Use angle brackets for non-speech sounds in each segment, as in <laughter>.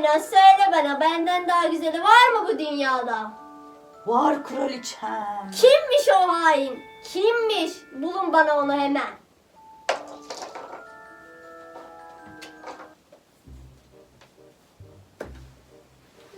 aynen söyle bana benden daha güzeli var mı bu dünyada? Var kraliçem. Kimmiş o hain? Kimmiş? Bulun bana onu hemen.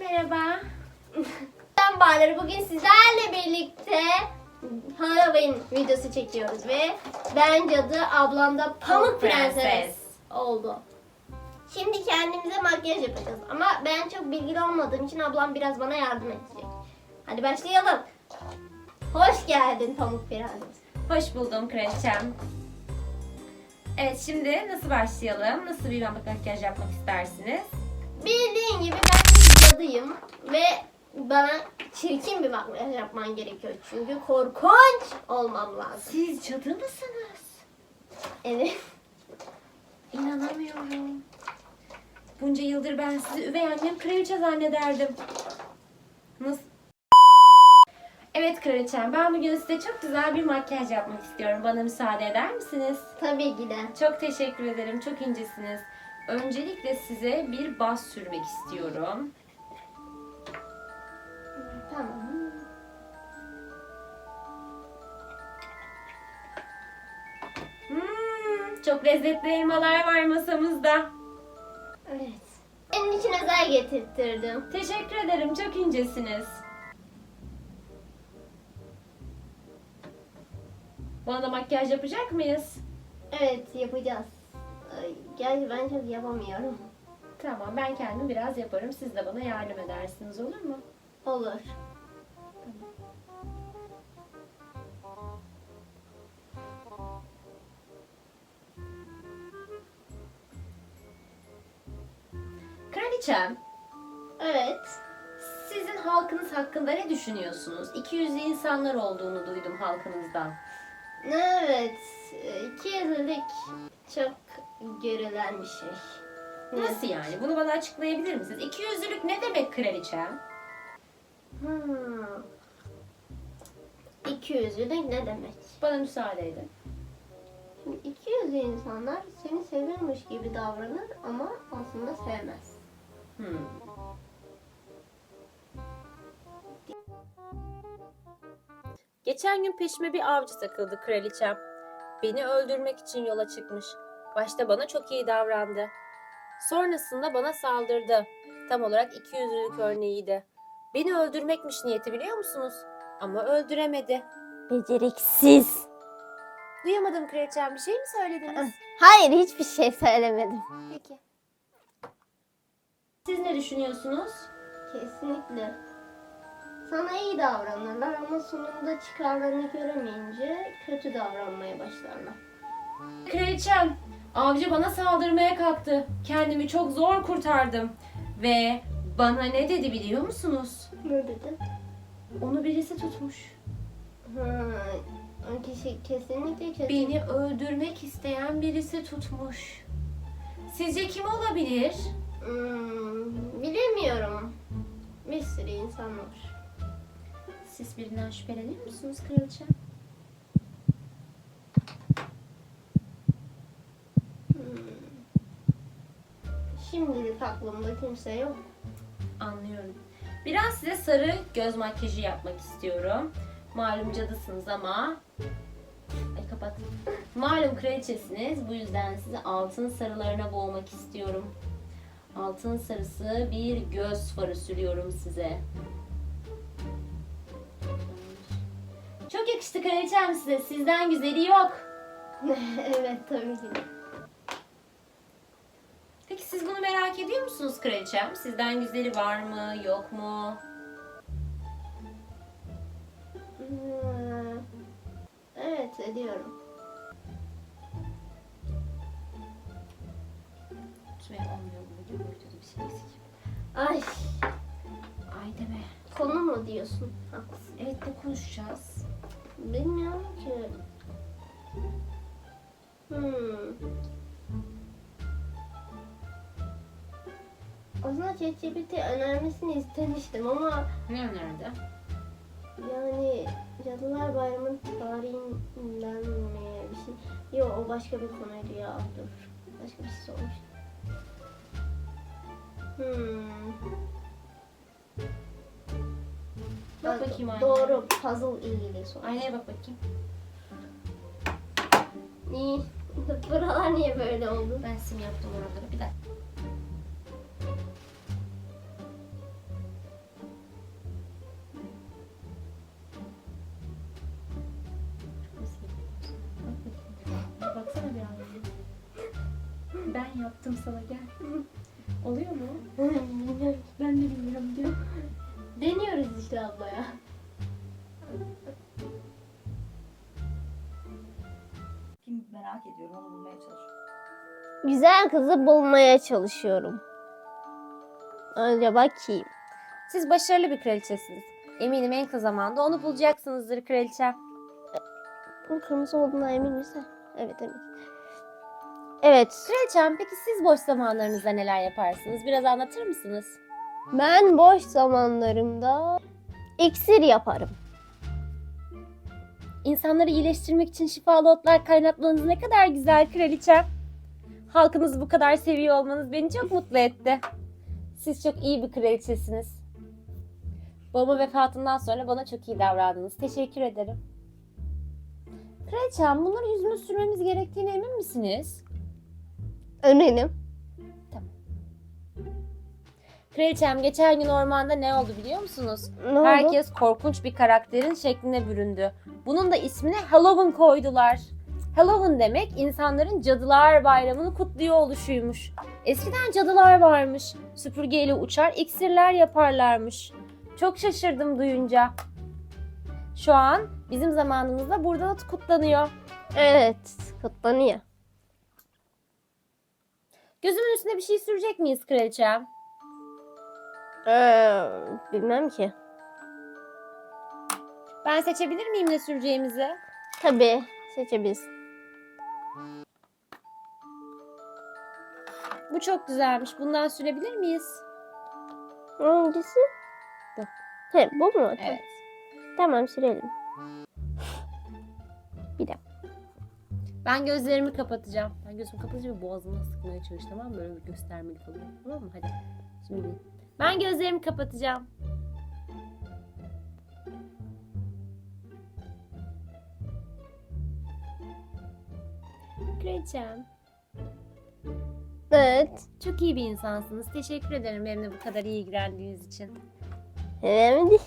Merhaba. Ben Bahar. Bugün sizlerle birlikte Halloween videosu çekiyoruz ve ben cadı, ablam da Pamuk Pamuk Prenses, Prenses. oldu. Şimdi kendimize makyaj yapacağız ama ben çok bilgili olmadığım için ablam biraz bana yardım edecek. Hadi başlayalım. Hoş geldin Pamuk Prenses. Hoş buldum kraliçem. Evet şimdi nasıl başlayalım? Nasıl bir makyaj yapmak istersiniz? Bildiğin gibi ben bir cadıyım ve bana çirkin bir makyaj yapman gerekiyor. Çünkü korkunç olmam lazım. Siz cadı mısınız? Evet. İnanamıyorum. Bunca yıldır ben sizi üvey annem kraliçe zannederdim. Nasıl? Evet kraliçem ben bugün size çok güzel bir makyaj yapmak istiyorum. Bana müsaade eder misiniz? Tabii ki de. Çok teşekkür ederim. Çok incesiniz. Öncelikle size bir baz sürmek istiyorum. Tamam. Hmm, çok lezzetli elmalar var masamızda. Evet. Senin için özel getirttirdim. Teşekkür ederim. Çok incesiniz. Bana da makyaj yapacak mıyız? Evet yapacağız. Ay, Gerçi ben çok yapamıyorum. Tamam ben kendim biraz yaparım. Siz de bana yardım edersiniz olur mu? Olur. Kraliçem, Evet. sizin halkınız hakkında ne düşünüyorsunuz? 200'lü insanlar olduğunu duydum halkınızdan. Evet. İki yüzlülük çok görülen bir şey. Nasıl yani? Bunu bana açıklayabilir misiniz? 200'lülük ne demek kraliçem? Hmm. İki yüzlülük ne demek? Bana müsaade edin. Şimdi iki yüzlü insanlar seni seviyormuş gibi davranır ama aslında sevmez. Hmm. Geçen gün peşime bir avcı takıldı kraliçem. Beni öldürmek için yola çıkmış. Başta bana çok iyi davrandı. Sonrasında bana saldırdı. Tam olarak iki yüzlülük örneğiydi. Beni öldürmekmiş niyeti biliyor musunuz? Ama öldüremedi. Beceriksiz. Duyamadım kraliçem bir şey mi söylediniz? Hayır hiçbir şey söylemedim. Peki. Siz ne düşünüyorsunuz? Kesinlikle. Sana iyi davranırlar ama sonunda çıkarlarını göremeyince kötü davranmaya başlarlar. Kraliçem, avcı bana saldırmaya kalktı. Kendimi çok zor kurtardım. Ve bana ne dedi biliyor musunuz? Ne dedi? Onu birisi tutmuş. Ha, o kişi kesinlikle kötü. Beni öldürmek isteyen birisi tutmuş. Sizce kim olabilir? Hmm, bilemiyorum. Bir sürü insan var. Siz birinden şüphelenir misiniz kraliçem? Hmm. Şimdilik aklımda kimse yok. Anlıyorum. Biraz size sarı göz makyajı yapmak istiyorum. Malum cadısınız ama... Ay kapat. Malum kraliçesiniz. Bu yüzden sizi altın sarılarına boğmak istiyorum. Altın sarısı bir göz farı sürüyorum size. Çok yakıştı kraliçem size. Sizden güzeli yok. <laughs> evet tabii ki. Peki siz bunu merak ediyor musunuz kraliçem? Sizden güzeli var mı, yok mu? Hmm, Evet ediyorum. Tutmaya olmuyor bu bir şey eksik. Ay Ay deme. konu mu diyorsun? Haklısın. Evet ne konuşacağız? Bilmiyorum ki. Hmm. Aslında ChatGPT önermesini istemiştim ama Ne önerdi? yani Cadılar Bayramı'nın tarihinden mi bir şey. Yok o başka bir konuydu ya. Dur. Başka bir şey olmuş. Hmm. Bak bakayım anneye. Doğru. Puzzle ilgili soru. Aynaya bak bakayım. Niye? <laughs> Buralar niye böyle oldu? Ben sim yaptım oraları. Bir dakika. Baksana biraz. Ben yaptım sana gel. <laughs> Oluyor mu? Ben de bilmiyorum diyor. Deniyoruz işte abla ya. Kim merak ediyorum onu bulmaya çalışıyorum. Güzel kızı bulmaya çalışıyorum. Önce bakayım. Siz başarılı bir kraliçesiniz. Eminim en kısa zamanda onu bulacaksınızdır kraliçem. Bu kırmızı olduğuna emin misin? Evet emin. Evet. Kraliçem peki siz boş zamanlarınızda neler yaparsınız? Biraz anlatır mısınız? Ben boş zamanlarımda iksir yaparım. İnsanları iyileştirmek için şifalı otlar kaynatmanız ne kadar güzel kraliçem. Halkınızı bu kadar seviyor olmanız beni çok mutlu etti. Siz çok iyi bir kraliçesiniz. Babamın vefatından sonra bana çok iyi davrandınız. Teşekkür ederim. Kraliçem bunları yüzüme sürmemiz gerektiğine emin misiniz? Eminim. Kraliçem geçen gün ormanda ne oldu biliyor musunuz? Ne oldu? Herkes korkunç bir karakterin şekline büründü. Bunun da ismini Halloween koydular. Halloween demek insanların cadılar bayramını kutluyor oluşuymuş. Eskiden cadılar varmış. Süpürgeyle uçar iksirler yaparlarmış. Çok şaşırdım duyunca. Şu an bizim zamanımızda burada da kutlanıyor. Evet. Kutlanıyor. Gözümün üstüne bir şey sürecek miyiz kraliçem? Ee, bilmem ki. Ben seçebilir miyim ne süreceğimizi? Tabii. Seçebilirsin. Bu çok güzelmiş. Bundan sürebilir miyiz? Hangisi? Bu. He, bu mu? Evet. Tamam sürelim. Bir dakika. Ben gözlerimi kapatacağım. Ben gözümü kapatacağım ve boğazıma sıkmaya çalış tamam mı? Böyle bir göstermelik oluyor. Tamam mı? Hadi. Şimdi. Ben gözlerimi kapatacağım. Kraliçem. Evet. Çok iyi bir insansınız. Teşekkür ederim benimle bu kadar iyi ilgilendiğiniz için. Önemli değil.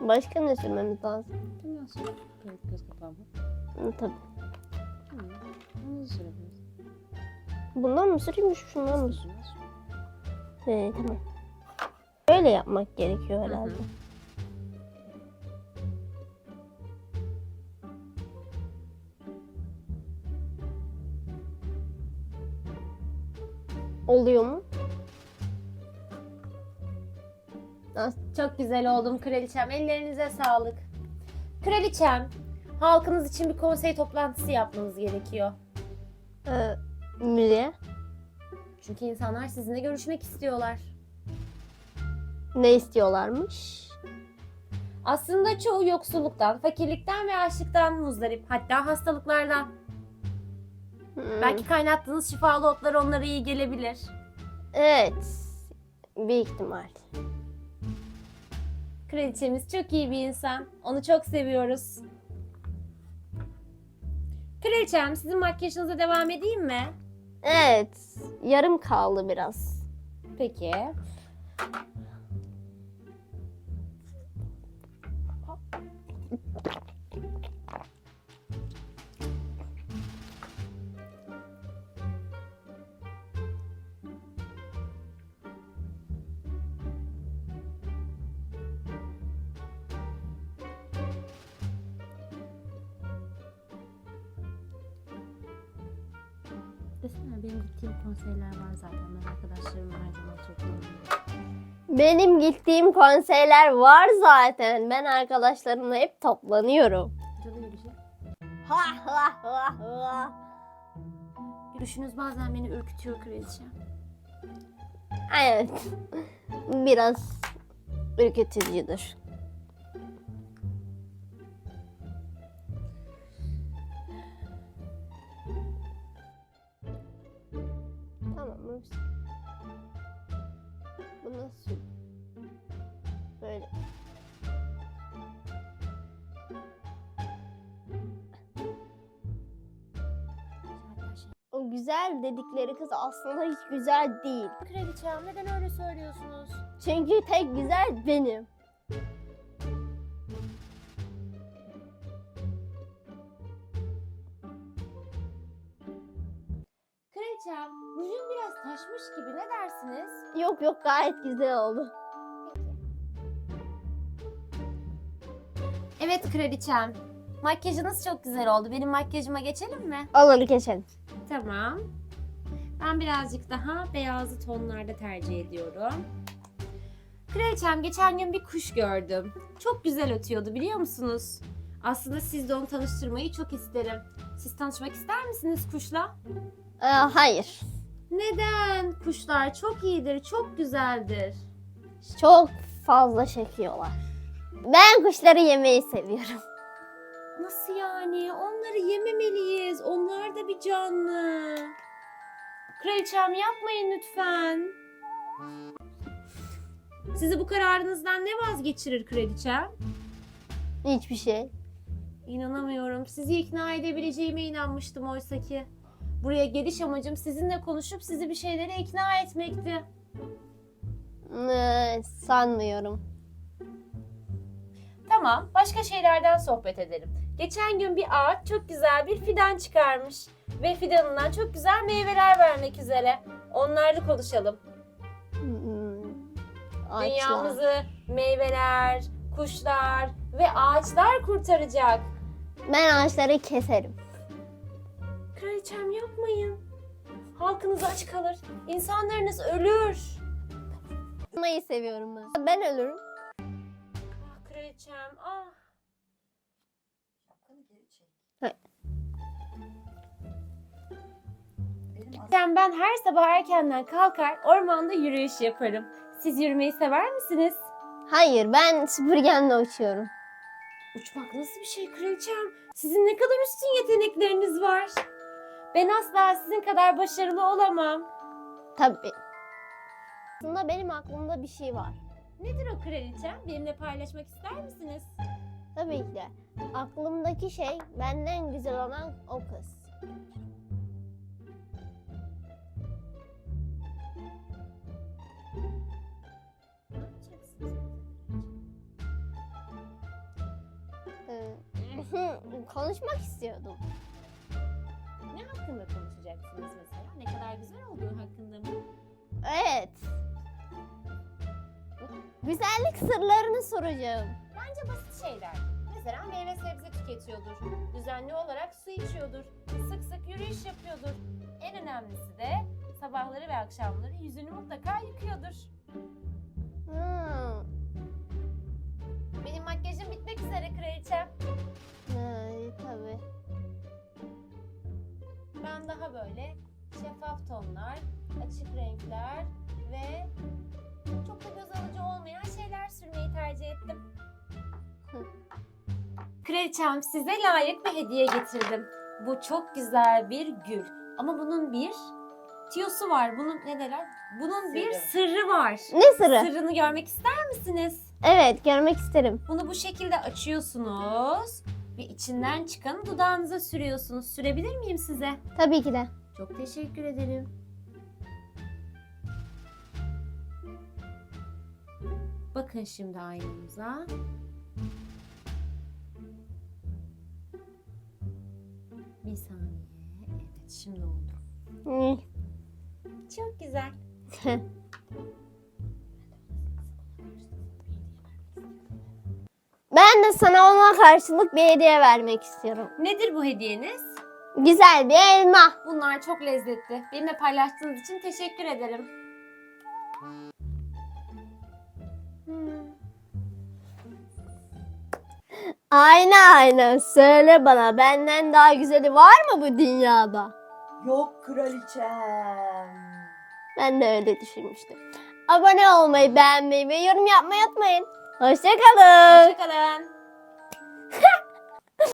Başka ne sürmemiz lazım? Bundan sonra göz, göz kapağımı. Hı, Tabii. Tamam. Da sürebiliriz. Bundan mı süreyim şundan mı? Sürmez. He, tamam. Böyle yapmak gerekiyor Hı herhalde. hı. Oluyor mu? Çok güzel oldum kraliçem. Ellerinize sağlık. Kraliçem, halkınız için bir konsey toplantısı yapmanız gerekiyor. Ee, müziğe. Çünkü insanlar sizinle görüşmek istiyorlar. Ne istiyorlarmış? Aslında çoğu yoksulluktan, fakirlikten ve açlıktan muzdarip. Hatta hastalıklardan. Hmm, Belki kaynattığınız şifalı otlar onlara iyi gelebilir. Evet. Büyük ihtimal. Kraliçemiz çok iyi bir insan. Onu çok seviyoruz. Kraliçem sizin makyajınıza devam edeyim mi? Evet. Yarım kaldı biraz. Peki. Desene benim gittiğim konseyler var zaten. Ben arkadaşlarımla her zaman toplanıyorum. Benim gittiğim konseyler var zaten. Ben arkadaşlarımla hep toplanıyorum. Bir şey. Ha ha ha ha. Yürüyüşünüz bazen beni ürkütüyor kraliçem. Evet. Biraz ürkütücüdür. Güzel dedikleri kız aslında hiç güzel değil. Kraliçem neden öyle söylüyorsunuz? Çünkü tek güzel benim. Kraliçem rujun biraz taşmış gibi ne dersiniz? Yok yok gayet güzel oldu. Evet kraliçem. Makyajınız çok güzel oldu. Benim makyajıma geçelim mi? Olur geçelim. Tamam. Ben birazcık daha beyazlı tonlarda tercih ediyorum. Kraliçem geçen gün bir kuş gördüm. Çok güzel ötüyordu biliyor musunuz? Aslında siz de onu tanıştırmayı çok isterim. Siz tanışmak ister misiniz kuşla? Ee, hayır. Neden? Kuşlar çok iyidir, çok güzeldir. Çok fazla çekiyorlar. Ben kuşları yemeyi seviyorum. Nasıl yani? Onları yememeliyiz. Onlar da bir canlı. Kraliçem yapmayın lütfen. Sizi bu kararınızdan ne vazgeçirir kraliçem? Hiçbir şey. İnanamıyorum. Sizi ikna edebileceğime inanmıştım oysa ki. Buraya geliş amacım sizinle konuşup sizi bir şeylere ikna etmekti. Ee, sanmıyorum. Tamam, başka şeylerden sohbet edelim. Geçen gün bir ağaç çok güzel bir fidan çıkarmış. Ve fidanından çok güzel meyveler vermek üzere. Onlarla konuşalım. Hmm, ağaçlar. Dünyamızı meyveler, kuşlar ve ağaçlar kurtaracak. Ben ağaçları keserim. Kraliçem yapmayın. Halkınız aç kalır. İnsanlarınız ölür. Yapmayı seviyorum ben. Ben ölürüm. Kraliçem, ah. Şapkanı geri çek. Hayır. Kraliçem ben her sabah erkenden kalkar ormanda yürüyüş yaparım. Siz yürümeyi sever misiniz? Hayır ben süpürgemle uçuyorum. Uçmak nasıl bir şey kraliçem? Sizin ne kadar üstün yetenekleriniz var. Ben asla sizin kadar başarılı olamam. Tabii. Aslında benim aklımda bir şey var. Nedir o kraliçem? Benimle paylaşmak ister misiniz? Tabii ki de. Aklımdaki şey benden güzel olan o kız. Ee, <laughs> konuşmak istiyordum. Ne hakkında konuşacaksınız mesela? Ne kadar güzel olduğu hakkında mı? Evet. Güzellik sırlarını soracağım. Bence basit şeyler. Mesela meyve sebze tüketiyordur. Düzenli olarak su içiyordur. Sık sık yürüyüş yapıyordur. En önemlisi de sabahları ve akşamları yüzünü mutlaka yıkıyordur. Hmm. Benim makyajım bitmek üzere kraliçem. Ee, tabii. Ben daha böyle şeffaf tonlar, açık Kraliçem size layık bir hediye getirdim. Bu çok güzel bir gül. Ama bunun bir tiyosu var. Bunun ne derler? Bunun bir Sırrı. sırrı var. Ne sırrı? Sırrını görmek ister misiniz? Evet görmek isterim. Bunu bu şekilde açıyorsunuz ve içinden çıkanı dudağınıza sürüyorsunuz. Sürebilir miyim size? Tabii ki de. Çok teşekkür ederim. Bakın şimdi aynamıza. Bir saniye. Evet şimdi oldu. Çok güzel. Ben de sana ona karşılık bir hediye vermek istiyorum. Nedir bu hediyeniz? Güzel bir elma. Bunlar çok lezzetli. Benimle paylaştığınız için teşekkür ederim. Aynen aynen. Söyle bana benden daha güzeli var mı bu dünyada? Yok kraliçem. Ben de öyle düşünmüştüm. Abone olmayı, beğenmeyi ve yorum yapmayı unutmayın. Hoşçakalın. Hoşçakalın.